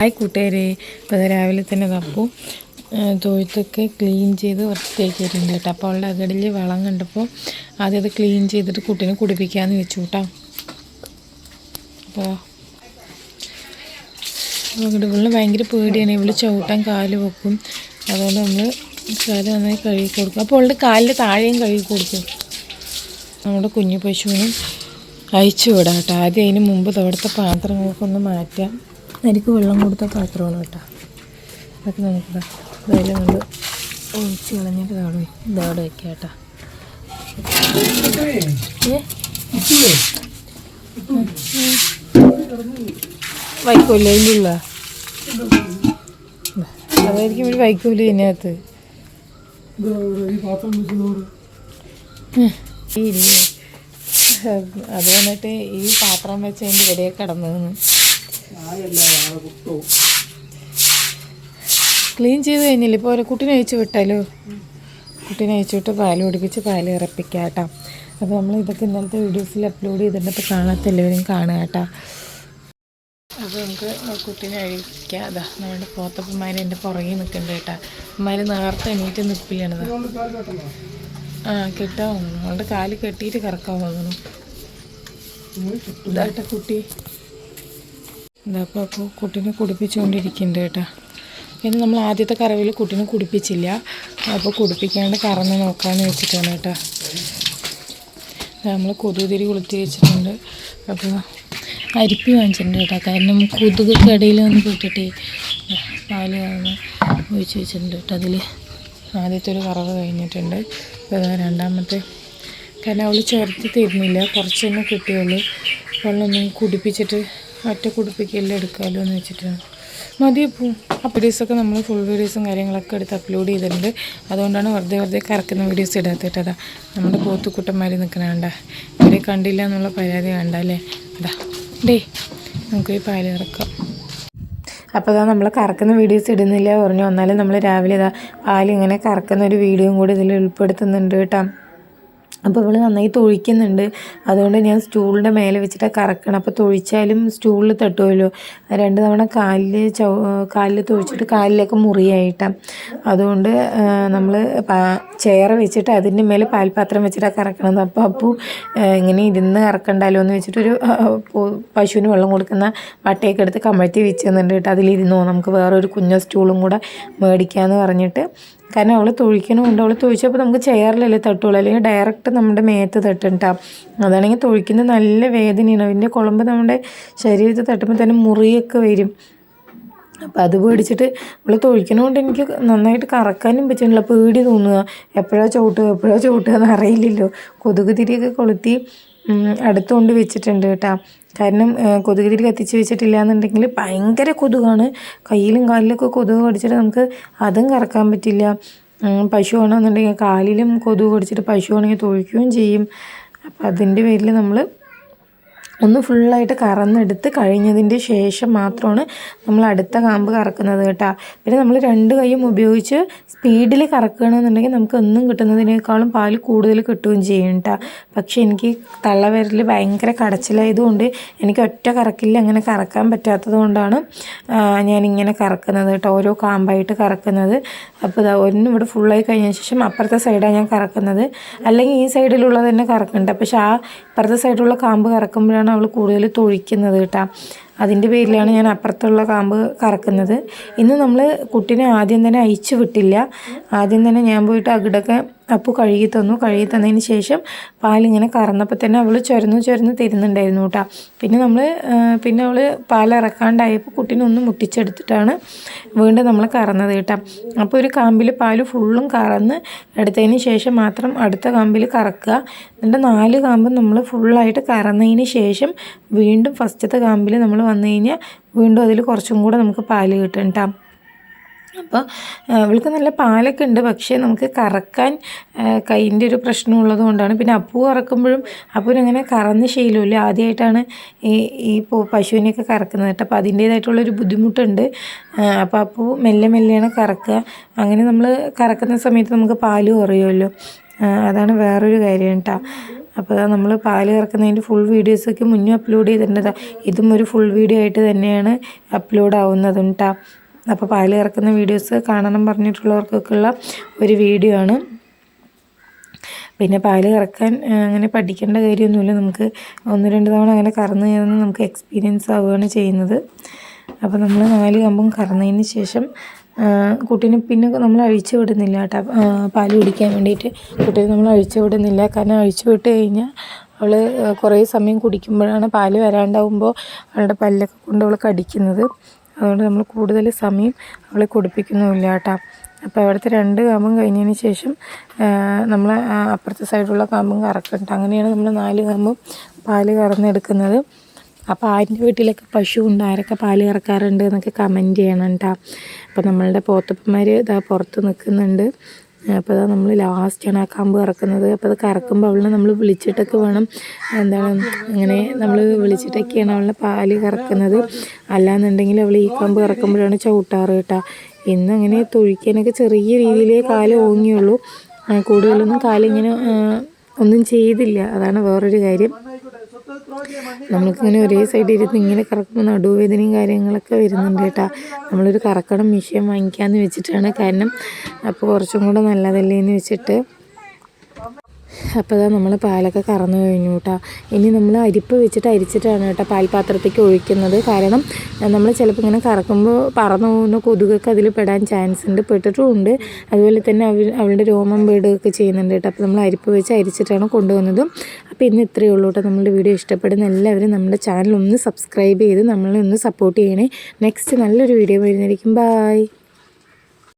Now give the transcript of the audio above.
Hi കൂട്ടുകാരെ. ഇപ്പോൾ രാവിലെ തന്നെ തപ്പു തൊഴുത്തൊക്കെ ക്ലീൻ ചെയ്ത് വൃത്തിയാക്കിയിട്ടുണ്ട് കേട്ടോ. അപ്പോൾ അവളുടെ അകടിൽ വളം കണ്ടപ്പോൾ ആദ്യം അത് ക്ലീൻ ചെയ്തിട്ട് കുട്ടീനെ കുടിപ്പിക്കാമെന്ന് വെച്ചു കേട്ടോ. അപ്പോൾ അങ്ങോട്ട് ഇവളിന് ഭയങ്കര പേടിയാണ്. ഇവൾ ചവിട്ടാൻ കാൽ വെക്കും. അതുകൊണ്ട് നമ്മൾ കാൽ നന്നായി കഴുകി കൊടുക്കും. അപ്പോൾ അവളുടെ കാലിന്റെ താഴെയും കഴുകി കൊടുക്കും. നമ്മുടെ കുഞ്ഞു പശുവിനും അയച്ചു വിടാം കേട്ടോ. ആദ്യം അതിന് മുമ്പ് അവിടുത്തെ പാത്രങ്ങൾക്കൊന്ന് മാറ്റാം. എനിക്ക് വെള്ളം കൊടുത്ത പാത്രമാണ് കേട്ടോ. അതൊക്കെ നമുക്ക് വെള്ളം കൊണ്ട് ഒഴിച്ച് കളഞ്ഞിട്ട് ഇതവിടെ ഇതവിടെ വയ്ക്കുക കേട്ടോ. വൈക്കോൽ അതിന്റെ ഉള്ള? അതായിരിക്കും ഒരു വൈക്കോൽ ഇതിനകത്ത്. ഈ അത് വന്നിട്ട് ഈ പാത്രം വെച്ച് അതിന്റെ ഇവിടെ കിടന്നതെന്ന്. ക്ലീൻ ചെയ്ത് കഴിഞ്ഞില്ല? ഇപ്പോൾ ഒരു കുട്ടീനെ അയച്ചു വിട്ടാലോ? കുട്ടീനെ അയച്ചു വിട്ട് പാൽ കുടിപ്പിച്ച് പാൽ ഇറപ്പിക്കുക കേട്ടോ. അപ്പോൾ നമ്മൾ ഇതൊക്കെ ഇന്നലത്തെ വീഡിയോസിൽ അപ്ലോഡ് ചെയ്തിട്ടുണ്ട്. അപ്പോൾ കാണാത്ത എല്ലാവരും കാണുക കേട്ടോ. അപ്പോൾ നമുക്ക് കുട്ടീനെ അഴിക്കാം അതാ നമ്മുടെ പോത്തപ്പന്മാർ എന്റെ പുറകെ നിൽക്കുന്നുണ്ട് കേട്ടോ. അമ്മമാർ നേരത്തെ എണീറ്റ് നിൽപ്പില്ലണത് ആ കെട്ടാൻ തോന്നുന്നു അവളുടെ കാൽ കെട്ടിയിട്ട് കറക്കാൻ തോന്നുന്നു ഇതാട്ടെ കുട്ടി. എന്താ അപ്പോൾ അപ്പോൾ കുട്ടീനെ കുടിപ്പിച്ചുകൊണ്ടിരിക്കുന്നുണ്ട് കേട്ടോ. പിന്നെ നമ്മൾ ആദ്യത്തെ കറവിൽ കുട്ടീനെ കുടിപ്പിച്ചില്ല. അപ്പോൾ കുടിപ്പിക്കാണ്ട് കറന്ന് നോക്കാമെന്ന് വെച്ചിട്ടാണ് കേട്ടോ. നമ്മൾ കൊതുകുതിരി കൊളുത്തി വെച്ചിട്ടുണ്ട്. അപ്പോൾ അരിപ്പി വാങ്ങിച്ചിട്ടുണ്ട് കേട്ടോ. കാരണം കൊതുക് കടയിൽ വന്ന് പെട്ടിട്ട് പാൽ കാണുന്ന ഒഴിച്ച് വെച്ചിട്ടുണ്ട് കേട്ടോ. അതിൽ ആദ്യത്തെ ഒരു കറവ് കഴിഞ്ഞിട്ടുണ്ട്. അപ്പോൾ രണ്ടാമത്തെ. കാരണം അവൾ ചേർത്ത് തരുന്നില്ല. കുറച്ചൊന്നും കിട്ടിയുള്ളൂ. അവളൊന്നും കുടിപ്പിച്ചിട്ട് ഒറ്റ കുടിപ്പിക്കലിൽ എടുക്കാമല്ലോ എന്ന് വെച്ചിട്ടാണ് ആ വീഡിയോസൊക്കെ നമ്മൾ ഫുൾ വീഡിയോസും കാര്യങ്ങളൊക്കെ എടുത്ത് അപ്ലോഡ് ചെയ്തിട്ടുണ്ട്. അതുകൊണ്ടാണ് വെറുതെ വെറുതെ കറക്കുന്ന വീഡിയോസ് ഇടാത്തിട്ട് അതാ നമ്മുടെ പോത്തുക്കുട്ടന്മാർ നിൽക്കണ വേണ്ട ഇവരെ കണ്ടില്ല എന്നുള്ള പരാതി വേണ്ട അല്ലേ? അതാ. ഡേ നമുക്ക് ഈ പാൽ ഇറക്കാം അപ്പോൾ അതാ നമ്മൾ കറക്കുന്ന വീഡിയോസ് ഇടുന്നില്ല പറഞ്ഞു. വന്നാലും നമ്മൾ രാവിലെ ഇതാ പാലിങ്ങനെ കറക്കുന്ന ഒരു വീഡിയോയും കൂടി ഇതിൽ ഉൾപ്പെടുത്തുന്നുണ്ട് കേട്ടോ. അപ്പോൾ ഇവൾ നന്നായി തൊഴിക്കുന്നുണ്ട്. അതുകൊണ്ട് ഞാൻ സ്റ്റൂളിന്റെ മേലെ വെച്ചിട്ട് കറക്കണം. അപ്പോൾ തൊഴിച്ചാലും സ്റ്റൂളിൽ തട്ടുമല്ലോ രണ്ട് തവണ കാലിൽ ചൗ കാലിൽ തൊഴിച്ചിട്ട് കാലിലേക്ക് മുറിയായിട്ടാണ് അതുകൊണ്ട് നമ്മൾ ചെയർ വെച്ചിട്ട് അതിന്റെ മേലെ പാൽപാത്രം വെച്ചിട്ടാണ് കറക്കണത്. അപ്പോൾ അപ്പോൾ ഇങ്ങനെ ഇരുന്ന് കറക്കണ്ടല്ലോ എന്ന് വെച്ചിട്ടൊരു പശുവിന് വെള്ളം കൊടുക്കുന്ന വട്ടയൊക്കെ എടുത്ത് കമഴ്ത്തി വെച്ചിരുന്നുണ്ട് കേട്ടോ. അതിലിരുന്നോ? നമുക്ക് വേറൊരു കുഞ്ഞ സ്റ്റൂളും കൂടെ മേടിക്കാമെന്ന് പറഞ്ഞിട്ട്. കാരണം അവൾ തൊഴിക്കണമുണ്ട്. അവൾ തൊഴിച്ചപ്പോൾ നമുക്ക് ചെയറിലല്ലേ തട്ടുള്ളൂ. അല്ലെങ്കിൽ ഡയറക്റ്റ് നമ്മുടെ മേത്ത് തട്ടുണ്ടാ. അതാണെങ്കിൽ തൊഴിക്കുന്നത് നല്ല വേദനയാണ്. അതിന്റെ കുളമ്പ് നമ്മുടെ ശരീരത്തിൽ തട്ടുമ്പോൾ തന്നെ മുറിയൊക്കെ വരും. അപ്പോൾ അത് പേടിച്ചിട്ട് അവൾ തൊഴിക്കണോണ്ട് എനിക്ക് നന്നായിട്ട് കറക്കാനും പറ്റുന്നില്ല. പേടി തോന്നുക. എപ്പോഴാണ് ചവിട്ടുക എപ്പോഴാണ് ചവിട്ടുക എന്ന് അറിയില്ലല്ലോ. കൊതുക് തിരിയൊക്കെ കൊളുത്തി അടുത്തുകൊണ്ട് വെച്ചിട്ടുണ്ട് കേട്ടോ. കാരണം കൊതുകുതിരി കത്തിച്ച് വെച്ചിട്ടില്ല എന്നുണ്ടെങ്കിൽ ഭയങ്കര കൊതുകാണ്. കയ്യിലും കാലിലൊക്കെ കൊതുക് കടിച്ചിട്ട് നമുക്ക് അതും കറക്കാൻ പറ്റില്ല. പശു ആണെന്നുണ്ടെങ്കിൽ കാലിലും കൊതുക് കടിച്ചിട്ട് പശു ആണെങ്കിൽ തൊഴിക്കുകയും ചെയ്യും. അപ്പം അതിന്റെ പേരിൽ നമ്മൾ ഒന്ന് ഫുള്ളായിട്ട് കറന്നെടുത്ത് കഴിഞ്ഞതിന്റെ ശേഷം മാത്രമാണ് നമ്മൾ അടുത്ത കാമ്പ് കറക്കുന്നത് കേട്ടോ. പിന്നെ നമ്മൾ രണ്ട് കൈയും ഉപയോഗിച്ച് സ്പീഡിൽ കറക്കുകയാണെന്നുണ്ടെങ്കിൽ നമുക്ക് ഒന്നും കിട്ടുന്നതിനേക്കാളും പാൽ കൂടുതൽ കിട്ടുകയും ചെയ്യും കേട്ടോ. പക്ഷേ എനിക്ക് തള്ളവിരൽ ഭയങ്കര കടച്ചിലായതുകൊണ്ട് എനിക്ക് ഒറ്റ കറക്കില്ല അങ്ങനെ കറക്കാൻ പറ്റാത്തത് കൊണ്ടാണ് ഞാനിങ്ങനെ കറക്കുന്നത് കേട്ടോ ഓരോ കാമ്പായിട്ട് കറക്കുന്നത്. അപ്പോൾ ഇതാ ഒന്നും ഇവിടെ ഫുള്ളായി കഴിഞ്ഞ ശേഷം അപ്പുറത്തെ സൈഡാണ് ഞാൻ കറക്കുന്നത്. അല്ലെങ്കിൽ ഈ സൈഡിലുള്ളത് തന്നെ കറക്കുന്നുണ്ട് പക്ഷേ ആ ഇപ്പുറത്തെ സൈഡിലുള്ള കാമ്പ് കറക്കുമ്പോഴാണ് അവൾ കൂടുതൽ തൊഴിക്കുന്നത് കേട്ടോ. അതിന്റെ പേരിലാണ് ഞാൻ അപ്പുറത്തുള്ള കാമ്പ് കറക്കുന്നത്. ഇന്ന് നമ്മൾ കുട്ടീനെ ആദ്യം തന്നെ അയച്ചു വിട്ടില്ല. ആദ്യം തന്നെ ഞാൻ പോയിട്ട് അകിടൊക്കെ അപ്പു കഴുകി തന്നു. കഴുകി തന്നതിന് ശേഷം പാലിങ്ങനെ കറന്നപ്പോൾ തന്നെ അവൾ ചൊരന്ന് ചൊരന്ന് തരുന്നുണ്ടായിരുന്നു കേട്ടോ പിന്നെ നമ്മൾ പിന്നെ അവൾ പാലിറക്കാണ്ടായപ്പോൾ കുട്ടീനെ ഒന്ന് മുട്ടിച്ചെടുത്തിട്ടാണ് വീണ്ടും നമ്മൾ കറന്നത് കേട്ടോ അപ്പോൾ ഒരു കാമ്പിൽ പാൽ ഫുള്ളും കറന്ന് എടുത്തതിന് ശേഷം മാത്രം അടുത്ത കാമ്പിൽ കറക്കുക. എന്നിട്ട് നാല് കാമ്പ് നമ്മൾ ഫുള്ളായിട്ട് കറന്നതിന് ശേഷം വീണ്ടും ഫസ്റ്റത്തെ കാമ്പിൽ നമ്മൾ വന്നു കഴിഞ്ഞാൽ വീണ്ടും അതിൽ കുറച്ചും കൂടെ നമുക്ക് പാൽ കിട്ടും കേട്ടോ അപ്പോൾ അവൾക്ക് നല്ല പാലൊക്കെ ഉണ്ട്. പക്ഷേ നമുക്ക് കറക്കാൻ കൈന്റെ ഒരു പ്രശ്നം ഉള്ളത് കൊണ്ടാണ്. പിന്നെ അപ്പു കറക്കുമ്പോഴും അപ്പൂനങ്ങനെ കറന്ന് ശീലമില്ല. ആദ്യമായിട്ടാണ് ഈ ഈ പശുവിനെയൊക്കെ കറക്കുന്നത് കേട്ടോ. അപ്പോൾ അതിന്റേതായിട്ടുള്ളൊരു ബുദ്ധിമുട്ടുണ്ട്. അപ്പോൾ അപ്പൂ മെല്ലെ മെല്ലെയാണ് കറക്കുക. അങ്ങനെ നമ്മൾ കറക്കുന്ന സമയത്ത് നമുക്ക് പാൽ കുറയുമല്ലോ. അതാണ് വേറൊരു കാര്യം കേട്ടോ. അപ്പോൾ നമ്മൾ പാൽ കറക്കുന്നതിന്റെ ഫുൾ വീഡിയോസൊക്കെ മുന്നേ അപ്ലോഡ് ചെയ്തിട്ടുണ്ട്. ഇതും ഒരു ഫുൾ വീഡിയോ ആയിട്ട് തന്നെയാണ് അപ്ലോഡ് ആവുന്നതും കേട്ടോ. അപ്പോൾ പാൽ ഇറക്കുന്ന വീഡിയോസ് കാണണം പറഞ്ഞിട്ടുള്ളവർക്കൊക്കെയുള്ള ഒരു വീഡിയോ ആണ്. പിന്നെ പാൽ കറക്കാൻ അങ്ങനെ പഠിക്കേണ്ട കാര്യമൊന്നുമില്ല. നമുക്ക് ഒന്ന് രണ്ട് തവണ അങ്ങനെ കറന്ന് കഴിഞ്ഞാൽ നമുക്ക് എക്സ്പീരിയൻസ് ആവുകയാണ് ചെയ്യുന്നത്. അപ്പോൾ നമ്മൾ നാല് കമ്പും കറന്നതിന് ശേഷം കുട്ടീനെ പിന്നെ നമ്മൾ അഴിച്ചു വിടുന്നില്ല കേട്ടോ. പാൽ കുടിക്കാൻ വേണ്ടിയിട്ട് കുട്ടീനെ നമ്മൾ അഴിച്ചു വിടുന്നില്ല. കാരണം അഴിച്ചു വിട്ട് കഴിഞ്ഞാൽ അവൾ കുറേ സമയം കുടിക്കുമ്പോഴാണ് പാൽ വരാണ്ടാവുമ്പോൾ അവളുടെ പല്ലൊക്കെ കൊണ്ട് അവൾ കടിക്കുന്നത്. അതുകൊണ്ട് നമ്മൾ കൂടുതൽ സമയം അവളെ കുടിപ്പിക്കുന്നുമില്ല കേട്ടോ. അപ്പോൾ അവിടുത്തെ രണ്ട് കാമ്പും കഴിഞ്ഞതിന് ശേഷം നമ്മൾ അപ്പുറത്തെ സൈഡുള്ള കാമ്പും കറക്കുന്നുണ്ട്. അങ്ങനെയാണ് നമ്മൾ നാല് കാമ്പും പാൽ കറന്നെടുക്കുന്നത്. അപ്പോൾ ആരിന്റെ വീട്ടിലൊക്കെ പശു ഉണ്ട് ആരൊക്കെ പാൽ കറക്കാറുണ്ട് എന്നൊക്കെ കമന്റ് ചെയ്യണം കേട്ടോ. അപ്പോൾ നമ്മളുടെ പോത്തപ്പന്മാർ ഇതാ പുറത്ത് നിൽക്കുന്നുണ്ട്. അപ്പോൾ അതാ നമ്മൾ ലാസ്റ്റാണ് ആ കമ്പ് കറക്കുന്നത്. അപ്പോൾ അത് കറക്കുമ്പോൾ അവളെ നമ്മൾ വിളിച്ചിട്ടൊക്കെ വേണം. എന്താണ് അങ്ങനെ നമ്മൾ വിളിച്ചിട്ടൊക്കെയാണ് അവളെ പാൽ കറക്കുന്നത്. അല്ലാന്നുണ്ടെങ്കിൽ അവൾ ഈ കമ്പ് കറക്കുമ്പോഴാണ് ചവിട്ടാറ് കേട്ടോ. ഇന്ന് അങ്ങനെ തൊഴിക്കാനൊക്കെ ചെറിയ രീതിയിലേ കാൽ ഓങ്ങിയുള്ളൂ. കൂടുതലൊന്നും കാലിങ്ങനെ ഒന്നും ചെയ്തില്ല. അതാണ് വേറൊരു കാര്യം. നമ്മൾക്കിങ്ങനെ ഒരേ സൈഡിൽ ഇരുന്ന് ഇങ്ങനെ കറക്കുമ്പോൾ നടുവേദനയും കാര്യങ്ങളൊക്കെ വരുന്നുണ്ട് കേട്ടോ. നമ്മളൊരു കറക്കണം മെഷീൻ വാങ്ങിക്കാമെന്ന് വെച്ചിട്ടാണ് കാരണം അപ്പോൾ കുറച്ചും കൂടെ നല്ലതല്ലേ എന്ന് വെച്ചിട്ട് അപ്പോൾ നമ്മൾ പാലൊക്കെ കറന്നു കഴിഞ്ഞു കേട്ടോ ഇനി നമ്മൾ അരിപ്പ് വെച്ചിട്ട് അരിച്ചിട്ടാണ് കേട്ടോ പാൽപാത്രത്തേക്ക് ഒഴിക്കുന്നത്. കാരണം നമ്മൾ ചിലപ്പോൾ ഇങ്ങനെ കറക്കുമ്പോൾ പറന്നു പോകുന്ന കൊതുകൊക്കെ അതിൽ പെടാൻ ചാൻസ് ഉണ്ട്. പെട്ടിട്ടുമുണ്ട്. അതുപോലെ തന്നെ അവ അവളുടെ രോമം വീടുകയൊക്കെ ചെയ്യുന്നുണ്ട് കേട്ടോ. അപ്പോൾ നമ്മൾ അരിപ്പ് വെച്ച് അരിച്ചിട്ടാണ് കൊണ്ടുവന്നതും. അപ്പോൾ ഇന്ന് ഇത്രയേ ഉള്ളൂ കേട്ടോ. നമ്മളുടെ വീഡിയോ ഇഷ്ടപ്പെടുന്ന എല്ലാവരും നമ്മുടെ ചാനൽ ഒന്ന് സബ്സ്ക്രൈബ് ചെയ്ത് നമ്മളെ ഒന്ന് സപ്പോർട്ട് ചെയ്യണേ. നെക്സ്റ്റ് നല്ലൊരു വീഡിയോ വരുന്നതായിരിക്കും. ബായ്